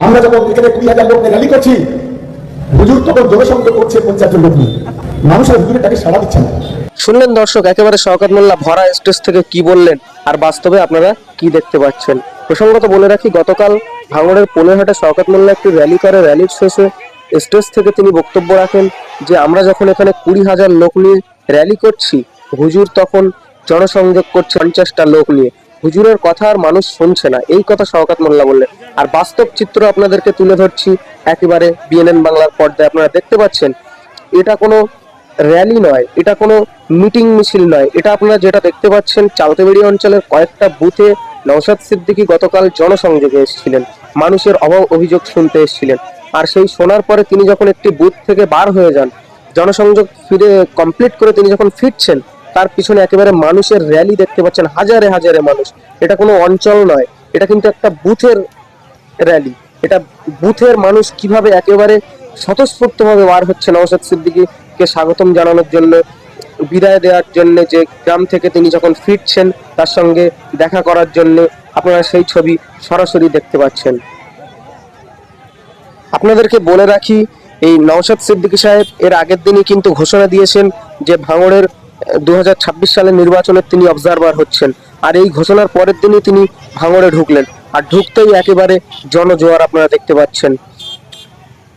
আমরা যখন এখানে কুড়ি হাজার লোক র্যালি করছি, হুজুর তখন জনসংযোগ করছে পঞ্চাশ লোক নিয়ে। মানুষের হুজুরের তাকে সাড়া দিচ্ছে না। শুনলেন দর্শক, একেবারে শওকত মোল্লা ভরা স্টেজ থেকে কি বললেন আর বাস্তবে আপনারা কি দেখতে পাচ্ছেন? প্রসঙ্গত বলে রাখি, গতকাল ভাঙড়ের পোলেরহাটে শওকত মোল্লা একটি র্যালি করে। র্যালির শেষে স্টেজ থেকে তিনি বক্তব্য রাখেন যে, আমরা যখন এখানে কুড়ি হাজার লোক নিয়ে র্যালি করছি, হুজুর তখন জনসংযোগ করছে পঞ্চাশটা লোক নিয়ে। হুজুরের কথা আর মানুষ শুনছে না। এই কথা শওকত মোল্লা বললেন। আর বাস্তব চিত্র আপনাদেরকে তুলে ধরছি একেবারে বিএনএন বাংলার পর্দায়। আপনারা দেখতে পাচ্ছেন, এটা কোনো র্যালি নয়, এটা কোনো মিটিং মিছিল নয়। এটা আপনারা যেটা দেখতে পাচ্ছেন, চালতেবেড়ি অঞ্চলের কয়েকটা বুথে নওশাদ সিদ্দিকী গতকাল জনসংযোগে এসেছিলেন। মানুষের অভাব অভিযোগ শুনতে এসেছিলেন। আর সেই শোনার পরে তিনি যখন একটি বুথ থেকে বার হয়ে যান, জনসংযোগ ফিরে কমপ্লিট করে তিনি যখন ফিরছেন তার পিছনে একেবারে মানুষের র্যালি দেখতে পাচ্ছেন হাজারে হাজারে মানুষ। এটা কোনো অঞ্চল নয়, এটা কিন্তু একটা বুথের র্যালি এটা বুথের মানুষ কীভাবে একেবারে স্বতঃস্ফূর্তভাবে বার হচ্ছে নওশাদ সিদ্দিকীকে স্বাগতম জানানোর জন্য, বিদায় দেওয়ার জন্য, যে গ্রাম থেকে তিনি যখন ফিরছেন তার সঙ্গে দেখা করার জন্য, আপনারা সেই ছবি সরাসরি দেখতে পাচ্ছেন। আপনাদেরকে বলে রাখি, এই নওশাদ সিদ্দিকী সাহেব এর আগের দিনই কিন্তু ঘোষণা দিয়েছেন যে ভাঙড়ের দু সালের নির্বাচনে তিনি অবজারভার হচ্ছেন। আর এই ঘোষণার পরের দিনই তিনি ভাঙড়ে ঢুকলেন। আর ঢুকতেই একেবারে জনজোয়ার আপনারা দেখতে পাচ্ছেন।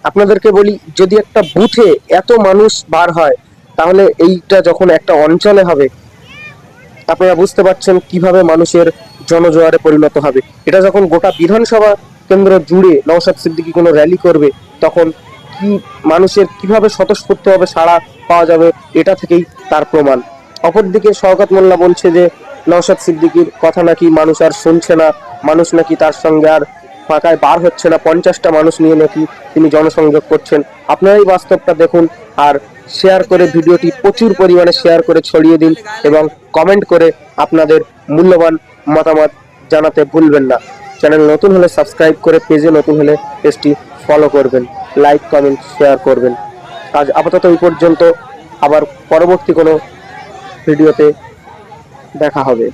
আপনাদেরকে বলি, যদি একটা বুথে এত মানুষ বার হয়, তাহলে এইটা যখন একটা অঞ্চলে হবে, আপনারা বুঝতে পারছেন কীভাবে মানুষের জনজোয়ারে পরিণত হবে। এটা যখন গোটা বিধানসভা কেন্দ্র জুড়ে নওশাদ সিদ্দিকি কোনো র্যালি করবে, তখন কি মানুষের কীভাবে স্বতঃস্ফূর্তভাবে সাড়া পাওয়া যাবে, এটা থেকেই তার প্রমাণ। অপরদিকে শওকত মোল্লা বলছে যে, নওশাদ সিদ্দিকির কথা নাকি মানুষ আর শুনছে না, মানুষ নাকি তার সঙ্গে আর ফাঁকায় বার হচ্ছে না, পঞ্চাশটা মানুষ নিয়ে নাকি তিনি জনসংযোগ করছেন। আপনারাই বাস্তবটা দেখুন আর শেয়ার করে ভিডিওটি প্রচুর পরিমাণে শেয়ার করে ছড়িয়ে দিন এবং কমেন্ট করে আপনাদের মূল্যবান মতামত জানাতে ভুলবেন না। চ্যানেল নতুন হলে সাবস্ক্রাইব করে পেজে নতুন হলে পেজটি ফলো করবেন। লাইক কমেন্ট শেয়ার করবেন। আজ আপাতত এই পর্যন্ত আবার পরবর্তী কোনো ভিডিওতে দেখা হবে।